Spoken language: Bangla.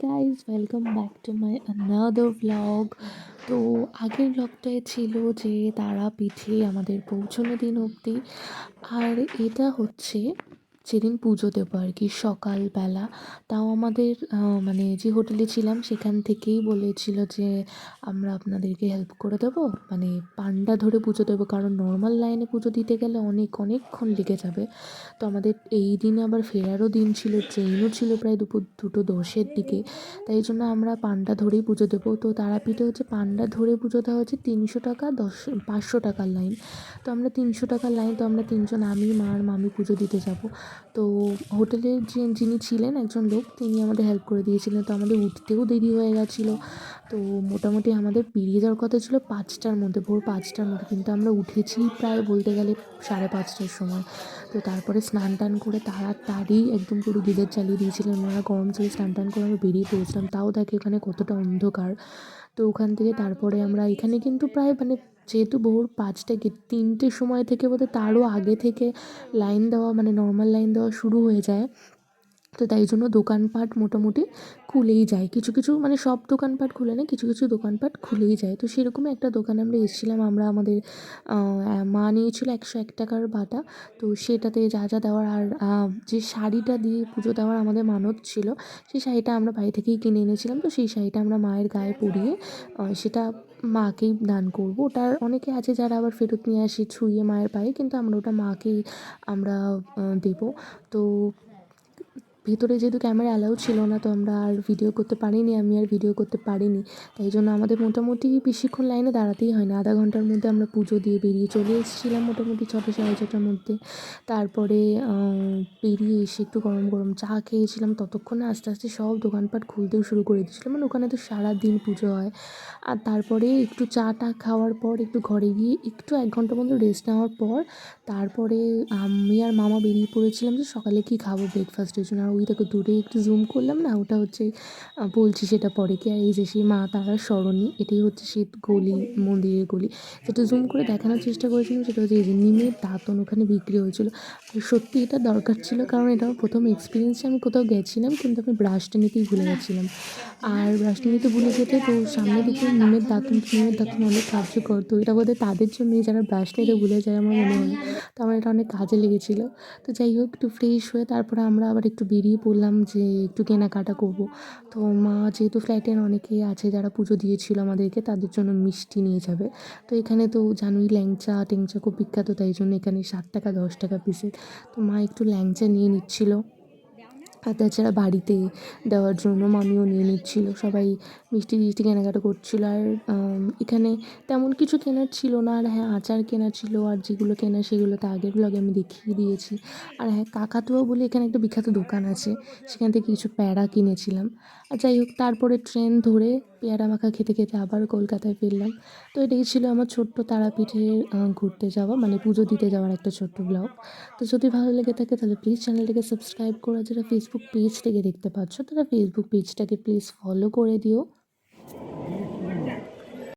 Hi welcome back to my another blog তো আগের ব্লগটায় ছিল যে তারা পিঠে আমাদের পৌঁছনো দিন অবধি। আর এটা হচ্ছে যেদিন পুজো দেবো আর কি, সকালবেলা। তাও আমাদের মানে যে হোটেলে ছিলাম, সেখান থেকেই বলেছিল যে, আমরা আপনাদেরকে হেল্প করে দেবো। মানে পান্ডা ধরে পুজো দেবো, কারণ নর্মাল লাইনে পুজো দিতে গেলে অনেক, অনেকক্ষণ লেগে যাবে। তো আমাদের এই দিনে আবার ফেরারও দিন ছিল ট্রেনও ছিল প্রায় দুপুর দুটো দশের দিকে। তাই জন্য আমরা পান্ডা ধরেই পুজো দেবো। তো তারাপীঠে হচ্ছে পান্ডা ধরে পুজো দেওয়া হচ্ছে তিনশো টাকা, দশ, পাঁচশো টাকার লাইন তো আমরা তিনশো টাকার লাইন তো আমরা তিনজন, আমি, মা আর মামি পুজো দিতে যাব। তো হোটেলের যে যিনি ছিলেন একজন লোক, তিনি আমাদের হেল্প করে দিয়েছিলেন। তো আমাদের উঠতেও দেরি হয়ে গেছিল। তো মোটামুটি আমাদের বেরিয়ে যাওয়ার কথা ছিল পাঁচটার মধ্যে, ভোর পাঁচটার মধ্যে। কিন্তু আমরা উঠেছি প্রায় বলতে গেলে সাড়ে পাঁচটার সময়। তো তারপরে স্নান টান করে তাড়াতাড়ি একদম পুরো গিজার চালিয়ে দিয়েছিলেন ওনারা। গরম জলে স্নান টান করে আমরা বেরিয়ে পড়েছিলাম। তাও দেখে ওখানে কতটা অন্ধকার। তো ওখান থেকে তারপরে আমরা এখানে কিন্তু প্রায় মানে যেহেতু ভোর পাঁচটা কি তিনটের সময় থেকে বোধহয় তারও আগে থেকে লাইন দেওয়া মানে নর্মাল লাইন দেওয়া শুরু হয়ে যায়। তো তাই জন্য দোকানপাট মোটামুটি খুলেই যায়। কিছু কিছু মানে সব দোকানপাট খুলে না, কিছু কিছু দোকানপাট খুলেই যায়। তো সেরকমই একটা দোকানে আমরা এসেছিলাম, আমরা আমাদের মা নিয়েছিল একশো এক টাকার বাটা। তো সেটাতে যা যা দেওয়ার, আর যে শাড়িটা দিয়ে পুজো দেওয়ার আমাদের মানত ছিল, সেই শাড়িটা আমরা বাড়ি থেকেই কিনে এনেছিলাম। তো সেই শাড়িটা আমরা মায়ের গায়ে পরিয়ে সেটা মাকেই দান করব। ওটার অনেকে আছে যারা আবার ফেরত নিয়ে আসি, ছুঁয়ে মায়ের পায়ে, কিন্তু আমরা ওটা মাকেই আমরা দেব। তো ভিতরে যেহেতু ক্যামেরা অ্যালাউ ছিল না, তো আমরা আর ভিডিও করতে পারিনি, আমি আর ভিডিও করতে পারিনি। তাই জন্য আমাদের মোটামুটি বেশিক্ষণ লাইনে দাঁড়াতেই হয় না আধা ঘণ্টার মধ্যে আমরা পুজো দিয়ে বেরিয়ে চলে এসেছিলাম মোটামুটি ছটা, সাড়ে ছটার মধ্যে। তারপরে বেরিয়ে এসে একটু গরম গরম চা খেয়েছিলাম। ততক্ষণে আস্তে আস্তে সব দোকানপাট খুলতেও শুরু করে দিয়েছিলাম। মানে ওখানে তো সারাদিন পুজো হয়। আর তারপরে একটু চা টা খাওয়ার পর একটু ঘরে গিয়ে একটু এক ঘণ্টা মতো রেস্ট নেওয়ার পর, তারপরে আমি আর মামা বেরিয়ে পড়েছিলাম যে সকালে কী খাব ব্রেকফাস্টের জন্য। আর দেখো দূরে একটু জুম করলাম না? ওটা হচ্ছে বলছি সেটা পরে কি? আর এই যে সেই মা তারার স্মরণী, এটাই হচ্ছে সেই গলি, মন্দিরের গলি। যেটা জুম করে দেখানোর চেষ্টা করেছিলাম সেটা হচ্ছে এই যে নিমের দাঁতন ওখানে বিক্রি হয়েছিল। আর সত্যি এটা দরকার ছিল কারণ এটা আমার প্রথম এক্সপিরিয়েন্স আমি কোথাও গেছিলাম কিন্তু আমি ব্রাশটা নিতেই ভুলে গেছিলাম। আর ব্রাশটা নিতে ভুলে যেতে তো সামনে দিকে নিমের দাঁতন নিমের দাঁতন অনেক কার্যকর। তো এটা বোধহয় তাদের জন্যই যারা ব্রাশ নিতে ভুলে যায় আমার মনে হয় তো আমার এটা অনেক কাজে লেগেছিলো। তো যাই হোক, একটু ফ্রেশ হয়ে তারপরে আমরা আবার একটু বেরিয়ে পড়লাম যে একটু কেনাকাটা করব। তো মা যেহেতু ফ্ল্যাটে অনেকেই আছে যারা পুজো দিয়েছিল আমাদেরকে, তাদের জন্য মিষ্টি নিয়ে যাবে। তো এখানে তো জানোই ল্যাংচা ট্যাংচা খুব বিখ্যাত, তাই জন্য এখানে ষাট টাকা, দশ টাকা পিসের তো মা একটু ল্যাংচা নিয়ে নিচ্ছিল। আর তাছাড়া বাড়িতে দেওয়ার জন্য মামিও নিয়ে নিচ্ছিল। সবাই মিষ্টি টিষ্টি কেনাকাটা করছিল। আর এখানে তেমন কিছু কেনার ছিল না। আর হ্যাঁ আচার কেনা ছিল। আর যেগুলো কেনা সেগুলো তো আগের ব্লগে আমি দেখিয়ে দিয়েছি। আর হ্যাঁ কাকাতুয়া বলে এখানে একটা বিখ্যাত দোকান আছে। সেখান থেকে কিছু প্যাড়া কিনেছিলাম। আর যাই হোক, তারপরে ট্রেন ধরে পেয়ারা মাখা খেতে খেতে আবার কলকাতায় ফিরলাম। তো এটাই ছিল আমার ছোট্ট তারাপীঠে ঘুরতে যাওয়া মানে পুজো দিতে যাওয়ার একটা ছোট্ট ব্লগ তো যদি ভালো লেগে থাকে তাহলে প্লিজ চ্যানেলটাকে সাবস্ক্রাইব করে যারা ফেসবুক পেজ থেকে দেখতে পাচ্ছ, তারা ফেসবুক পেজটাকে প্লিজ ফলো করে দিও।